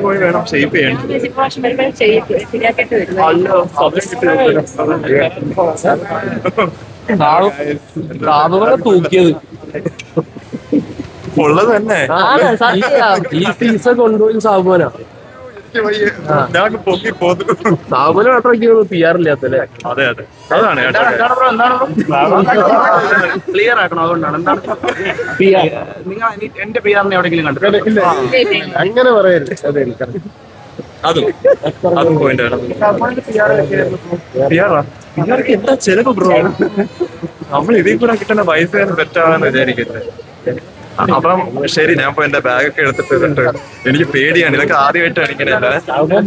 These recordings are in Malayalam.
പോയി വേണം ചെയ്യാൻ തൂക്കിയത്. ഉള്ളത് തന്നെ. ഈ സീസൺ കൊണ്ടുപോയി ഞാൻ പൊങ്ങി സാബുന മാത്രമേ പി ആർ ഇല്ലാത്തല്ലേ? അതെ അതെ. അതാണ് കേട്ടോ. ക്ലിയർ ആക്കണം അതുകൊണ്ടാണ്. എന്താണ് നിങ്ങൾ എന്റെ പി ആറിനെ എവിടെയെങ്കിലും കണ്ടു അങ്ങനെ പറയരുത്. അതെ എനിക്കറിയാം. അതും അതും പോയിന്റ് പിആർക്ക് എന്താ ചെലവ് ബ്രോ നമ്മൾ ഇതേ കൂടെ കിട്ടുന്ന പൈസ തെറ്റാണെന്ന് വിചാരിക്കുന്നത് അപ്പം ശരി ഞാൻ ഇപ്പൊ എന്റെ ബാഗൊക്കെ എടുത്തിട്ട് എനിക്ക് പേടിയാണ്. ഇതൊക്കെ ആദ്യമായിട്ടാണ് സാബുന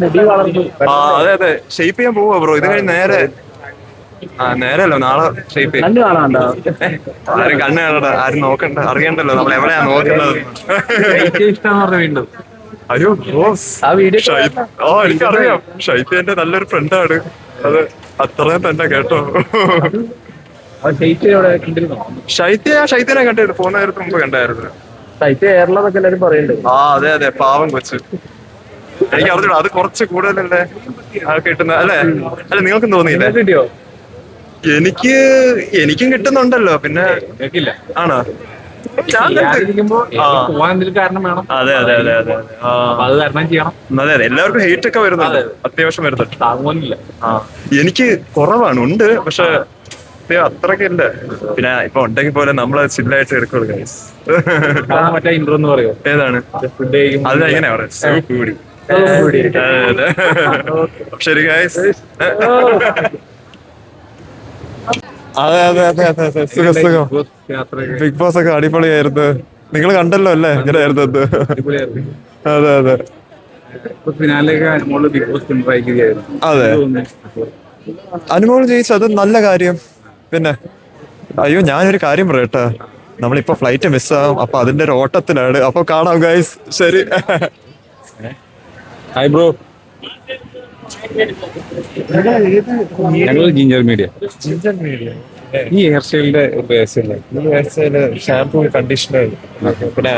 ആ അതെ അതെ. ഷേപ്പ് ചെയ്യാൻ പോവാ ബ്രോ ഇത് കഴിഞ്ഞ് നേരെ ആ നേരല്ലോ നാളെ ഷേപ്പ് ചെയ്യും. ആരും കണ്ണ് കാണണ്ട. ആരും നോക്കണ്ട. അറിയണ്ടല്ലോ നമ്മൾ എവിടെയാ നോക്കുന്നത്? ഇഷ്ടം പറഞ്ഞ വീണ്ടും. അയ്യോ ബോസ് ഓ എനിക്കറിയാം. ഷൈത്യന്റെ എന്റെ നല്ലൊരു ഫ്രണ്ടാണ് അത് അത്രയും തന്നെ കേട്ടോ. ഷൈത്യ ഷൈത്യനെ കണ്ടിട്ട് പോകുന്ന നേരത്തെ മുമ്പ് കണ്ടായിരുന്നു. ശൈത്യ ഏറലെന്നൊക്കെ എല്ലാരും പറയുന്നുണ്ട് ആ അതെ അതെ. പാവം കൊച്ചു. എനിക്ക് അറിഞ്ഞൂടാ അത് കുറച്ച് കൂടുതലല്ലേ ആ കിട്ടുന്ന അല്ലേ? അല്ല നിങ്ങൾക്കും തോന്നിയില്ലേ? കിട്ടിയോ? എനിക്ക് എനിക്കും കിട്ടുന്നുണ്ടല്ലോ. പിന്നെ ആണോ? അതെ അതെ അതെ അതെ. അതെ അത് തരണം ചെയ്യണം. അതെ അതെ. എല്ലാവർക്കും ഹെയ്റ്റ് ഒക്കെ വരുന്നുണ്ട്. അത്യാവശ്യം വരുന്നുണ്ട്. എനിക്ക് കുറവാണ്. ഉണ്ട്. പക്ഷെ ഇത് അത്രക്കില്ല. പിന്നെ ഇപ്പൊ ഉണ്ടെങ്കിൽ പോലെ നമ്മൾ ചില്ലായിട്ട് എടുക്കുള്ളൂ guys. മറ്റേ ഇൻട്രോ എന്ന് പറയോ ഏതാണ്? അത് പറയാ? അതെ. ശരി ഗൈസ് അതെ അതെ അതെ അതെ അതെ. സുഖം സുഖം. ബിഗ് ബോസ് ഒക്കെ അടിപൊളിയായിരുന്നു. നിങ്ങൾ കണ്ടല്ലോ അല്ലേ? എങ്ങനെയായിരുന്നു അത്. അതെ അതെ. അതെ. അനുമോൾ ജയിച്ചു അത് നല്ല കാര്യം. പിന്നെ അയ്യോ ഞാനൊരു കാര്യം പറയട്ടെ നമ്മളിപ്പോ ഫ്ലൈറ്റ് മിസ്സാവും അപ്പൊ അതിന്റെ ഒരു ഓട്ടത്തിലാണ്. അപ്പൊ കാണാം ഗൈസ് ശരി. ഹായ് ബ്രോ ഞങ്ങൾ ജിഞ്ചർ മീഡിയ ജിഞ്ചർ മീഡിയ ഈ ഹെയർ സ്റ്റൈലിന്റെ രഹസ്യമല്ലേ ഷാംപൂ കണ്ടീഷണർ പിന്നെ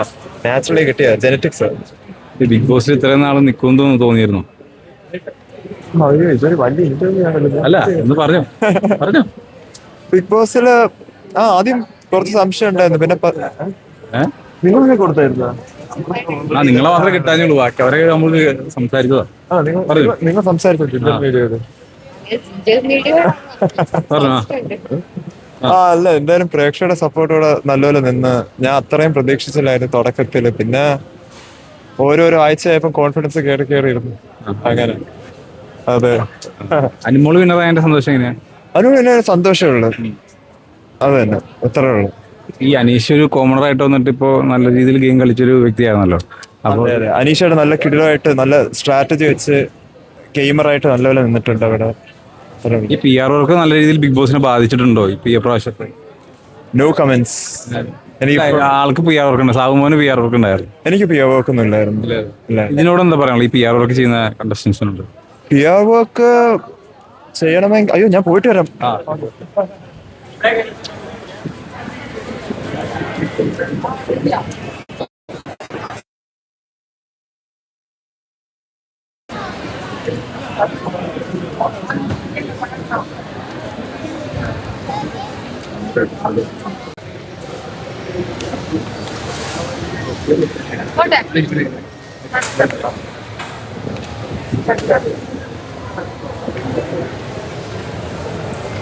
നാച്ചുറലി കിട്ടിയ ജനറ്റിക്സ് ഈ ബിഗ് ബോസിൽ ഇത്രയും നാൾ നിൽക്കുമെന്ന് തോന്നിയിരുന്നു. അല്ല ഒന്ന് പറഞ്ഞോ. പറഞ്ഞോ. ബിഗ് ബോസിൽ ആ ആദ്യം കുറച്ച് സംശയം ഉണ്ടായിരുന്നു. പിന്നെ നിങ്ങളൊക്കെ കൊടുത്തായിരുന്നു? ആ നിങ്ങളെ മാത്രമേ കിട്ടാനുള്ളൂ ബാക്കി അവരെ നമ്മൾ സംസാരിച്ചതാ. ആ നിങ്ങൾ സംസാരിച്ചു ആ. അല്ല എന്തായാലും പ്രേക്ഷകരുടെ സപ്പോർട്ടോടെ നല്ലപോലെ നിന്ന് ഞാൻ അത്രയും പ്രതീക്ഷിച്ചില്ലായിരുന്നു തുടക്കത്തിൽ പിന്നെ ഓരോരോ ആഴ്ചയായപ്പോ കോൺഫിഡൻസ് കേറി കേറിയിരുന്നു ഇരുന്നു. അങ്ങനെ. അതെ. അനുമോൾ പിന്നെ സന്തോഷം എങ്ങനെയാ? അതിനോട് പിന്നെ സന്തോഷമുള്ളു. അത് തന്നെ. അത്രേ ഉള്ളു. ഈ അനീഷ് ഒരു കോമണർ ആയിട്ട് വന്നിട്ട് ഇപ്പോ നല്ല രീതിയിൽ ഗെയിം കളിച്ചൊരു വ്യക്തിയാണല്ലോ. അപ്പൊ അതെ അതെ. അനീഷയുടെ നല്ല കിടിലമായിട്ട് നല്ല സ്ട്രാറ്റജി വെച്ച് ഗെയിമറായിട്ട് നല്ലപോലെ നിന്നിട്ടുണ്ട് അവിടെ. ഈ പി ആർ വർക്ക് നല്ല രീതിയിൽ ബിഗ് ബോസിനെ ബാധിച്ചിട്ടുണ്ടോ ഇപ്പൊ ഈ പ്രാവശ്യത്തെ നോ കമന്റ്സ് എനിക്ക് ഇല്ല, ആൾക്ക് പി ആർ വർക്ക് ഉണ്ട്. സാബുമോന് പി ആർ വർക്ക് ഉണ്ടായിരുന്നു. എനിക്ക് പി വർക്ക് ഒന്നും ഇല്ലായിരുന്നു. ഇല്ല. ഇതിനോട് എന്താ പറയാനുള്ളത്? ഈ പി ആർ വർക്ക് ചെയ്യുന്ന കണ്ടസ്റ്റൻസിനുണ്ട് ആർ വർക്ക് ചെയ്യണമെങ്കിൽ അയ്യോ ഞാൻ പോയിട്ട് വരാം Thank you.